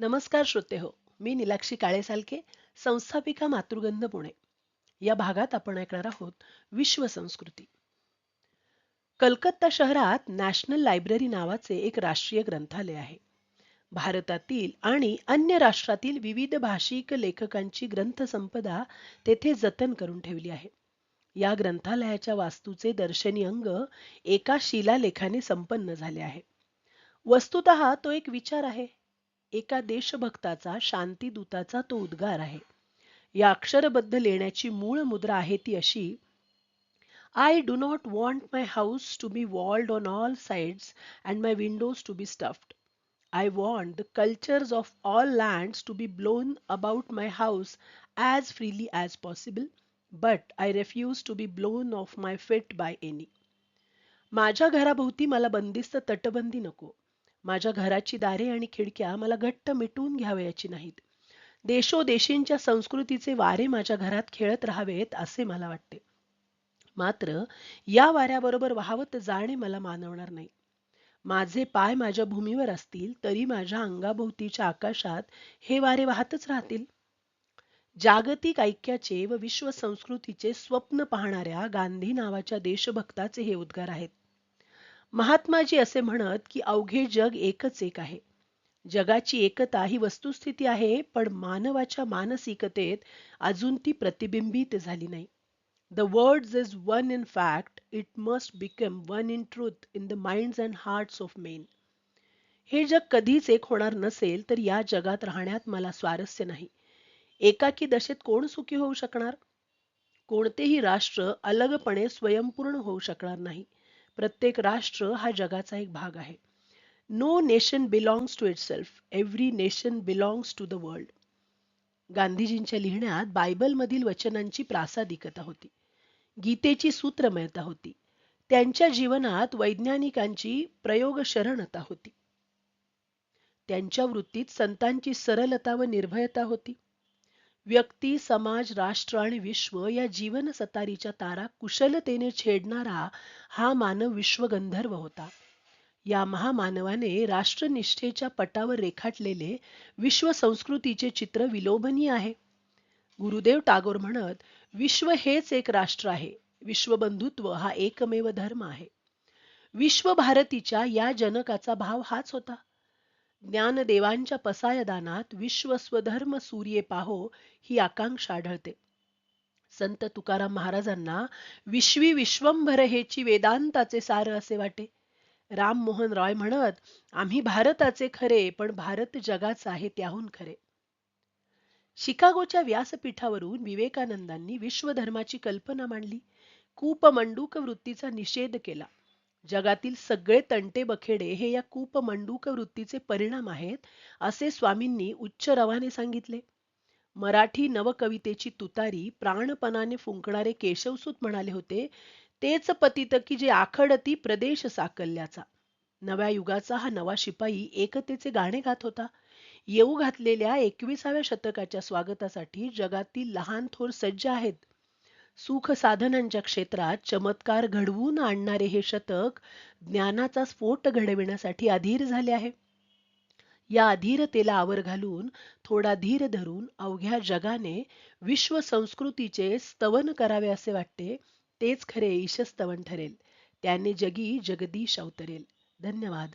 नमस्कार श्रोते हो मी निलाक्षी काळेसालके संस्थापिका मातृगंध पुणे. या भागात आपण ऐकणार आहोत विश्व संस्कृती. कलकत्ता शहरात नॅशनल लायब्ररी नावाचे एक राष्ट्रीय ग्रंथालय आहे. भारतातील आणि अन्य राष्ट्रातील विविध भाषिक लेखकांची ग्रंथसंपदा तेथे जतन करून ठेवली आहे. या ग्रंथालयाच्या वास्तूचे दर्शनी अंग एका शिलालेखाने संपन्न झाले आहे. वस्तुत तो एक विचार आहे. एका देशभक्ताचा शांतीदूताचा तो उद्गार आहे. या अक्षरबद्ध लेण्याची मूळ मुद्रा आहे ती अशी I do not want my house to be walled on all sides and my windows to be stuffed I want the cultures of all lands to be blown about my house as freely as possible but I refuse to be blown off my feet by any माझ्या घराभोवती मला बंदिस्त तटबंदी नको. माझ्या घराची दारे आणि खिडक्या मला घट्ट मिटून घ्यावयाची नाहीत. देशोदेशींच्या संस्कृतीचे वारे माझ्या घरात खेळत राहावेत असे मला वाटते. मात्र या वाऱ्याबरोबर वाहवत जाणे मला मानवणार नाही. माझे पाय माझ्या भूमीवर असतील तरी माझ्या अंगाभोवतीच्या आकाशात हे वारे वाहतच राहतील. जागतिक ऐक्याचे व विश्व संस्कृतीचे स्वप्न पाहणाऱ्या गांधी नावाच्या देशभक्ताचे हे उद्गार आहेत. महात्माजी असे म्हणत की अवघे जग एकच एक आहे. जगाची एकता ही वस्तुस्थिती आहे पण मानवाच्या मानसिकतेत अजून ती प्रतिबिंबित झाली नाही. The words is one in fact it must become one in truth in the minds and hearts of men हे जग कधीच एक होणार नसेल तर या जगात राहण्यात मला स्वारस्य नाही. एकाकी दशेत कोण सुखी होऊ शकणार? कोणतेही राष्ट्र अलगपणे स्वयंपूर्ण होऊ शकणार नाही. प्रत्येक राष्ट्र हा जगाचा एक भाग आहे. No nation belongs to itself every nation belongs to the world गांधीजींच्या लिहिण्यात बायबलमधील वचनांची प्रासादिकता होती. गीतेची सूत्रमयता होती. त्यांच्या जीवनात वैज्ञानिकांची प्रयोगशरणता होती. त्यांच्या वृत्तीत संतांची सरलता व निर्भयता होती. व्यक्ती समाज राष्ट्र आणि विश्व या जीवन सतारीच्या तारा कुशलतेने छेडणारा हा मानव विश्वगंधर्व होता. या महामानवाने राष्ट्रनिष्ठेच्या पटावर रेखाटलेले विश्व संस्कृतीचे चित्र विलोभनीय आहे. गुरुदेव टागोर म्हणत विश्व हेच एक राष्ट्र आहे. विश्वबंधुत्व हा एकमेव धर्म आहे. विश्वभारतीच्या या जनकाचा भाव हाच होता. ज्ञानदेवांच्या पसायदानात विश्व स्वधर्म सूर्ये पाहो ही आकांक्षा आढळते. संत तुकाराम महाराजांना विश्वी विश्वंभर हेची वेदांताचे सार असे वाटे. राम मोहन रॉय म्हणत आम्ही भारताचे खरे पण भारत जगाचा आहे त्याहून खरे. शिकागोच्या व्यासपीठावरून विवेकानंदांनी विश्वधर्माची कल्पना मांडली. कूपमंडूक वृत्तीचा निषेध केला. जगातील सगळे तंटे बखेडे हे या कूपमंडूक वृत्तीचे परिणाम आहेत असे स्वामींनी उच्च रवाने सांगितले. मराठी नवकवितेची तुतारी प्राणपणाने फुंकणारे केशवसूत म्हणाले होते तेच पतित की जे आखडती प्रदेश साकल्याचा. नव्या युगाचा हा नवा शिपाई एकतेचे गाणे गात होता. येऊ घातलेल्या एकविसाव्या शतकाच्या स्वागतासाठी जगातील लहान थोर सज्ज आहेत. सुख साधनांच्या क्षेत्रात चमत्कार घडवून आणणारे हे शतक ज्ञानाचा स्फोट घडविण्यासाठी अधीर झाले आहे. या अधीरतेला आवर घालून थोडा धीर धरून अवघ्या जगाने विश्व संस्कृतीचे स्तवन करावे असे वाटते तेच खरे ईशस्तवन ठरेल. त्याने जगी जगदीश अवतरेल. धन्यवाद.